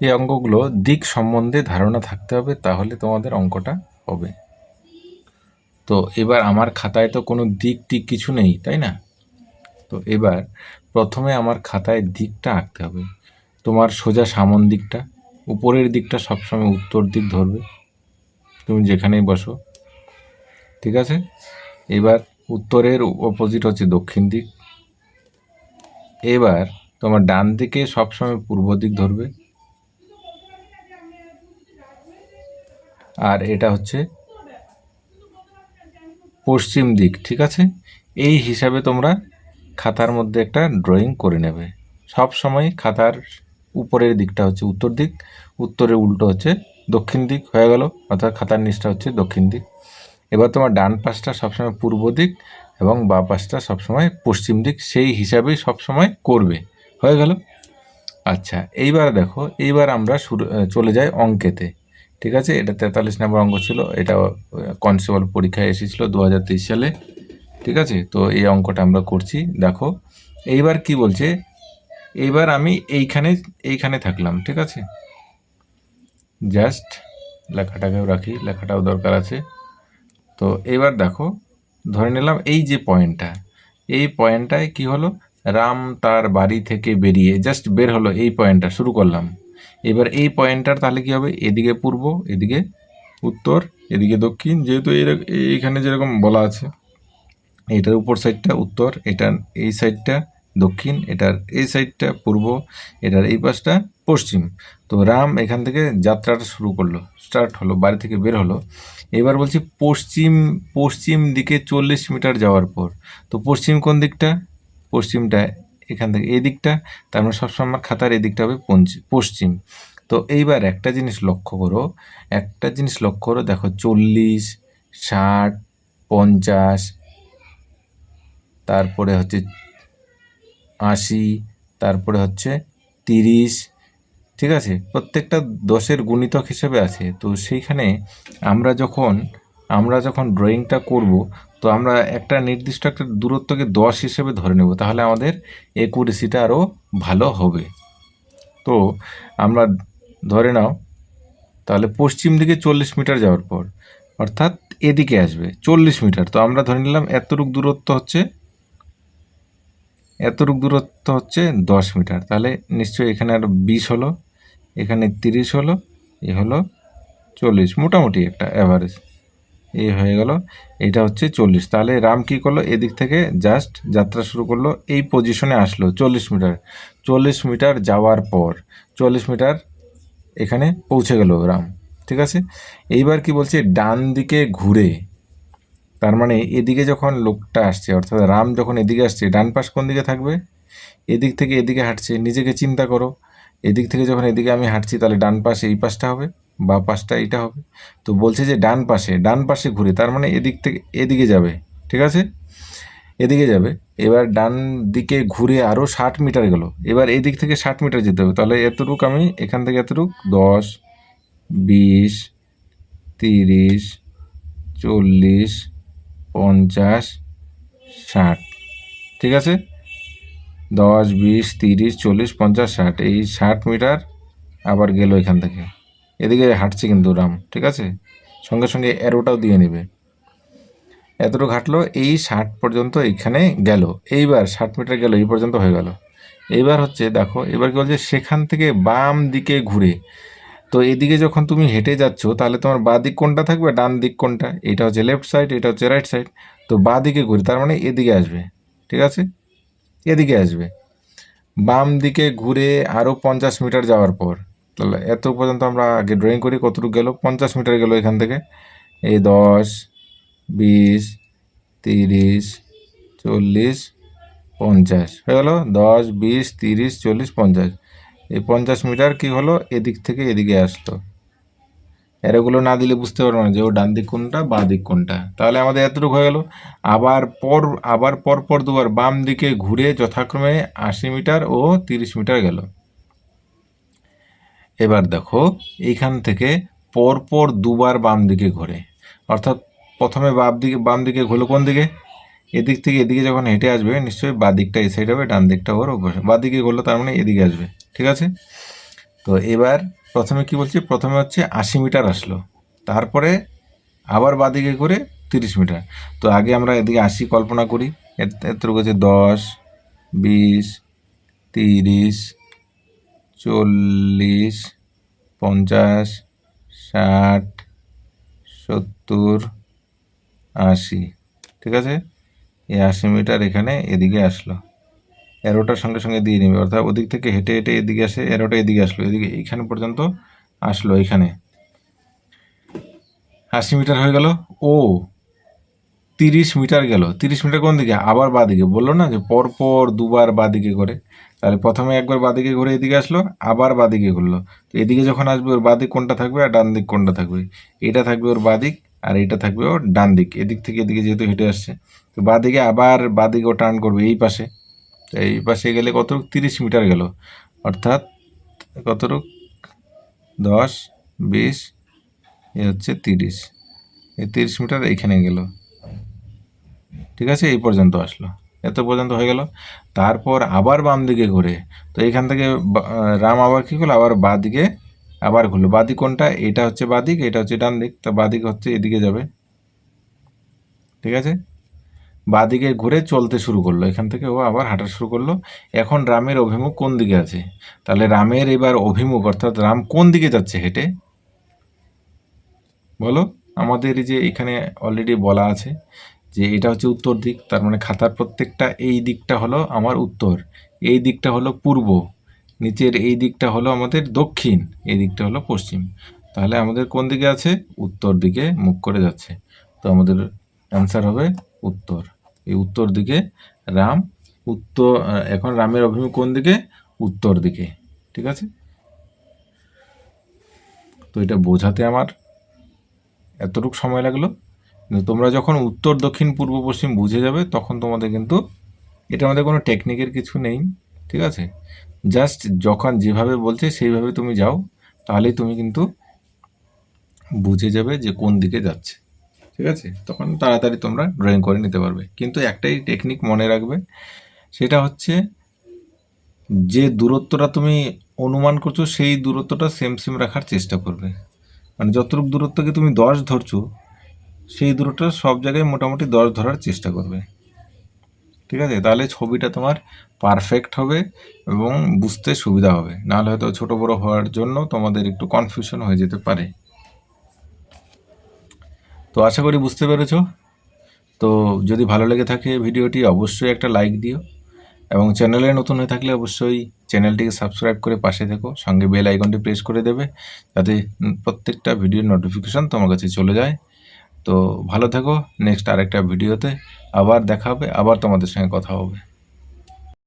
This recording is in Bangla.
এই অঙ্কগুলো দিক সম্বন্ধে ধারণা থাকতে হবে, তাহলে তোমাদের অঙ্কটা হবে। তো এবার আমার খাতায় তো কোনো দিক টিক কিছু নেই, তাই না? তো এবার প্রথমে আমার খাতায় দিকটা আঁকতে হবে। তোমার সোজা সামন দিকটা, উপরের দিকটা সবসময় উত্তর দিক ধরবে। তুমি যেখানেই বসো। ঠিক আছে? এবার উত্তরের অপোজিট হচ্ছে দক্ষিণ দিক। এবার তোমার ডান দিকে সবসময় পূর্ব দিক ধরবে। আর এটা হচ্ছে পশ্চিম দিক, ঠিক আছে? এই হিসাবে তোমরা খাতার মধ্যে একটা ড্রয়িং করে নেবে। সব সময় খাতার উপরের দিকটা হচ্ছে উত্তর দিক, উত্তরের উল্টো হচ্ছে দক্ষিণ দিক, হয়ে গেল। অর্থাৎ খাতার নিচটা হচ্ছে দক্ষিণ দিক। এবার তোমার ডান পাশটা সবসময় পূর্ব দিক এবং বা পাশটা সবসময় পশ্চিম দিক, সেই হিসাবেই সবসময় করবে। হয়ে গেল? আচ্ছা এইবার দেখো, এইবার আমরা শুরু চলে যাই অঙ্কেতে। ঠিক আছে? এটা তেতাল্লিশ নম্বর অঙ্ক ছিল। এটা কনস্টেবল পরীক্ষায় এসেছিল দু সালে। ঠিক আছে? তো এই অঙ্কটা আমরা করছি। দেখো, এইবার কি বলছে? এইবার আমি এইখানে এইখানে থাকলাম, ঠিক আছে? জাস্ট লেখাটাকেও রাখি, লেখাটাও দরকার আছে। তো এবার দেখো, ধরে নিলাম এই যে পয়েন্টটা, এই পয়েন্টটায় কি হলো? রাম তার বাড়ি থেকে বেরিয়ে, জাস্ট বের হলো এই পয়েন্টটা, শুরু করলাম। এবার এই পয়েন্টটার তাহলে কি হবে? এদিকে পূর্ব, এদিকে উত্তর, এদিকে দক্ষিণ, যেহেতু এইখানে যেরকম বলা আছে। এটার উপর সাইডটা উত্তর, এটার এই সাইডটা দক্ষিণ, এটার এই সাইডটা পূর্ব, এটার এই পাশটা পশ্চিম। তো রাম এখান থেকে যাত্রাটা শুরু করল স্টার্ট হলো, বাড়ি থেকে বের হলো। এবার বলছি পশ্চিম পশ্চিম দিকে চল্লিশ মিটার যাওয়ার পর। তো পশ্চিম কোন দিকটা? পশ্চিমটা এখান থেকে এই দিকটা, তার মানে সবসময় আমার খাতার এই দিকটা হবে পশ্চিম। তো এইবার একটা জিনিস লক্ষ্য করো, একটা জিনিস লক্ষ্য করো, দেখো চল্লিশ, ষাট, পঞ্চাশ, তারপরে হচ্ছে আশি, তারপরে হচ্ছে তিরিশ, ঠিক আছে? প্রত্যেকটা দশের গুণিতক হিসেবে আছে। তো সেইখানে আমরা যখন আমরা যখন ড্রয়িংটা করব, তো আমরা একটা নির্দিষ্ট একটা দূরত্বকে দশ হিসেবে ধরে নেব, তাহলে আমাদের একুরেসিটা আরও ভালো হবে। তো আমরা ধরে নাও, তাহলে পশ্চিম দিকে চল্লিশ মিটার যাওয়ার পর, অর্থাৎ এদিকে আসবে, চল্লিশ মিটার। তো আমরা ধরে নিলাম এতটুক দূরত্ব হচ্ছে, এতটুক দূরত্ব হচ্ছে দশ মিটার। তাহলে নিশ্চয়ই এখানে আর বিশ হলো, এখানে তিরিশ হলো, এ হলো চল্লিশ। মোটামুটি একটা অ্যাভারেজ এই হয়ে গেল। এটা হচ্ছে চল্লিশ। তাহলে রাম কী করল? এদিক থেকে জাস্ট যাত্রা শুরু করল। এই পজিশনে আসলো চল্লিশ মিটার। চল্লিশ মিটার যাওয়ার পর, চল্লিশ মিটার এখানে পৌঁছে গেল রাম। ঠিক আছে? এইবার কি বলছে? ডান দিকে ঘুরে। তার মানে এদিকে যখন লোকটা আসছে, অর্থাৎ রাম যখন এদিকে আসছে, ডান পাশ কোন দিকে থাকবে? এদিক থেকে এদিকে হাঁটছে। নিজেকে চিন্তা করো। এদিক থেকে যখন এদিকে আমি হাঁটছি, তাহলে ডান পাশে এই পাশটা হবে। বা পাশটা এইটা হবে। তো বলছে যে ডান পাশে ডান পাশে ঘুরে, তার মানে এদিক থেকে, এদিকে যাবে, ঠিক আছে? এদিকে যাবে, এবার ডান দিকে ঘুরে আরও ষাট মিটার গেল, এবার এই দিক থেকে ষাট মিটার যেতে হবে, তাহলে এতটুক আমি এখান থেকে এতটুক, দশ, বিশ, তিরিশ, চল্লিশ, পঞ্চাশ, ষাট, ঠিক আছে? দশ, বিশ, তিরিশ, চল্লিশ, পঞ্চাশ, ষাট, এই ষাট মিটার আবার গেল এখান থেকে। এদিকে হাঁটছে কিন্তু রাম, ঠিক আছে? সঙ্গে সঙ্গে অ্যারোটাও দিয়ে নেবে। এতটুকু হাঁটলো, এই ষাট পর্যন্ত এইখানে গেল। এইবার ষাট মিটার গেল, এই পর্যন্ত হয়ে গেল। এইবার হচ্ছে, দেখো, এবার কী বলছে, সেখান থেকে বাম দিকে ঘুরে। তো এদিকে যখন তুমি হেঁটে যাচ্ছ, তাহলে তোমার বা দিক কোনটা থাকবে? ডান দিক কোনটা? এটা হচ্ছে লেফট সাইড এটা হচ্ছে রাইট সাইড তো বা দিকে ঘুরে, তার মানে এদিকে আসবে, ঠিক আছে? এদিকে আসবে। বাম দিকে ঘুরে আরও পঞ্চাশ মিটার যাওয়ার পর তাহলে এত পর্যন্ত আমরা আগে ড্রয়িং করি, কতটুকু গেল? পঞ্চাশ মিটার গেল এখান থেকে। এই দশ, বিশ, তিরিশ, চল্লিশ, পঞ্চাশ। হয়ে গেলো? দশ, বিশ, তিরিশ, চল্লিশ, পঞ্চাশ। এই পঞ্চাশ মিটার কি হলো? এদিক থেকে এদিকে আসলো। এরগুলো না দিলে বুঝতে পারব না যে ও ডান দিক কোনটা, বা দিক কোনটা। তাহলে আমাদের এতটুকু হয়ে গেল। আবার পর আবার পর পর দুবার বাম দিকে ঘুরে যথাক্রমে আশি মিটার ও তিরিশ মিটার গেল। এবার দেখো, এইখান থেকে পরপর দুবার বাম দিকে ঘোরে। অর্থাৎ প্রথমে বাম দিকে বাম দিকে ঘুরলো কোন দিকে? এদিক থেকে এদিকে যখন হেঁটে আসবে, নিশ্চয়ই বা দিকটা এই সাইড হবে, ডান দিকটা ওর বসে বা দিকে ঘুরলো, তার মানে এদিকে আসবে, ঠিক আছে? তো এবার প্রথমে কি বলছি? প্রথমে হচ্ছে আশি মিটার আসলো। তারপরে আবার বাদিকে করে তিরিশ মিটার। তো আগে আমরা এদিকে আশি কল্পনা করি। এতটুকু হচ্ছে দশ, বিশ, তিরিশ চল্লিশ, পঞ্চাশ, ষাট, সত্তর, আশি। ঠিক আছে? এই আশি মিটার এখানে এদিকে আসলো। এরোটার সঙ্গে সঙ্গে দিয়ে নেবে। অর্থাৎ ওদিক থেকে হেঁটে হেঁটে এদিকে আসে এরোটা এদিকে আসলো। এদিকে এইখানে পর্যন্ত আসলো এখানে। আশি মিটার হয়ে গেল। ও তিরিশ মিটার গেল। তিরিশ মিটার কোন দিকে? আবার বাদিকে। বলল না যে পরপর দুবার বাদিকে করে। তাহলে প্রথমে একবার বাদিকে ঘুরে এদিকে আসলো, আবার বাদিকে ঘুরলো। তো এদিকে যখন আসবে, ওর বাদিক কোনটা থাকবে আর ডান দিক কোনটা থাকবে? এটা থাকবে ওর বাদিক আর এটা থাকবে ওর ডান দিক। এদিক থেকে এদিকে যেহেতু হেঁটে আসছে। তো বাদিকে আবার বাদিকে ও টার্ন করবে এই পাশে। তো এই পাশে গেলে কতটুক? তিরিশ মিটার গেল। অর্থাৎ কতটুক? দশ, বিশ, এ হচ্ছে তিরিশ। এই তিরিশ মিটার এইখানে গেল। ঠিক আছে? এই পর্যন্ত আসলো। এত পর্যন্ত হয়ে গেল। তারপর আবার বাম দিকে ঘুরে। তো এখান থেকে রাম আবার কী করল? আবার বাঁ দিকে আবার ঘুরলো। বাদিক কোনটা? এটা হচ্ছে বাদিক এটা হচ্ছে ডান দিক। তো বাদিক হচ্ছে এদিকে যাবে। ঠিক আছে? বাদিকে ঘুরে চলতে শুরু করল। এখান থেকে ও আবার হাঁটা শুরু করল। এখন রামের অভিমুখ কোন দিকে আছে? তাহলে রামের এবার অভিমুখ, অর্থাৎ রাম কোন দিকে যাচ্ছে হেঁটে? বলো। আমাদের যে এখানে অলরেডি বলা আছে। যে এটা হচ্ছে উত্তর দিক, তার মানে খাতার প্রত্যেকটা এই দিকটা হলো আমার উত্তর, এই দিকটা হলো পূর্ব, নিচের এই দিকটা হলো আমাদের দক্ষিণ, এই দিকটা হলো পশ্চিম। তাহলে আমাদের কোন দিকে আছে? উত্তর দিকে মুখ করে যাচ্ছে। তো আমাদের অ্যান্সার হবে উত্তর। এই উত্তর দিকে রাম, উত্তর এখন রামের অভিমুখ কোন দিকে? উত্তর দিকে, ঠিক আছে? তো এটা বোঝাতে আমার এতটুকু সময় লাগল। তোমরা যখন উত্তর, দক্ষিণ, পূর্ব, পশ্চিম বুঝে যাবে, তখন তোমাদের কিন্তু এটা আমাদের কোনো টেকনিকের কিছু নেই, ঠিক আছে? জাস্ট যখন যেভাবে বলছে সেইভাবে তুমি যাও তাহলেই তুমি কিন্তু বুঝে যাবে যে কোন দিকে যাচ্ছে, ঠিক আছে? তখন তাড়াতাড়ি তোমরা ড্রয়িং করে নিতে পারবে। কিন্তু একটাই টেকনিক মনে রাখবে, সেটা হচ্ছে যে দূরত্বটা তুমি অনুমান করছ, সেই দূরত্বটা সেম সেম রাখার চেষ্টা করবে। মানে যতটুকু দূরত্বকে তুমি দশ ধরছো সেই দূরত্বটা সব জায়গায় মোটামুটি দশ ধরার চেষ্টা করবে। ঠিক আছে? তাহলে ছবিটা তোমার পারফেক্ট হবে এবং বুঝতে সুবিধা হবে। নাহলে হয়তো ছোট বড় হওয়ার জন্য তোমাদের একটু কনফিউশন হয়ে যেতে পারে। তো আশা করি বুঝতে পেরেছ? তো যদি ভালো লেগে থাকে ভিডিওটি, অবশ্যই একটা লাইক দিও। এবং চ্যানেলে নতুন হয়ে থাকলে অবশ্যই চ্যানেলটিকে সাবস্ক্রাইব করে পাশে থেকো। সঙ্গে বেল আইকনটি প্রেস করে দেবে, যাতে প্রত্যেকটা ভিডিওর নোটিফিকেশন তোমার কাছে চলে যায়। তো ভালো থেকো নেক্সট আরেকটা ভিডিওতে আবার দেখা হবে আবার তোমাদের সঙ্গে কথা হবে।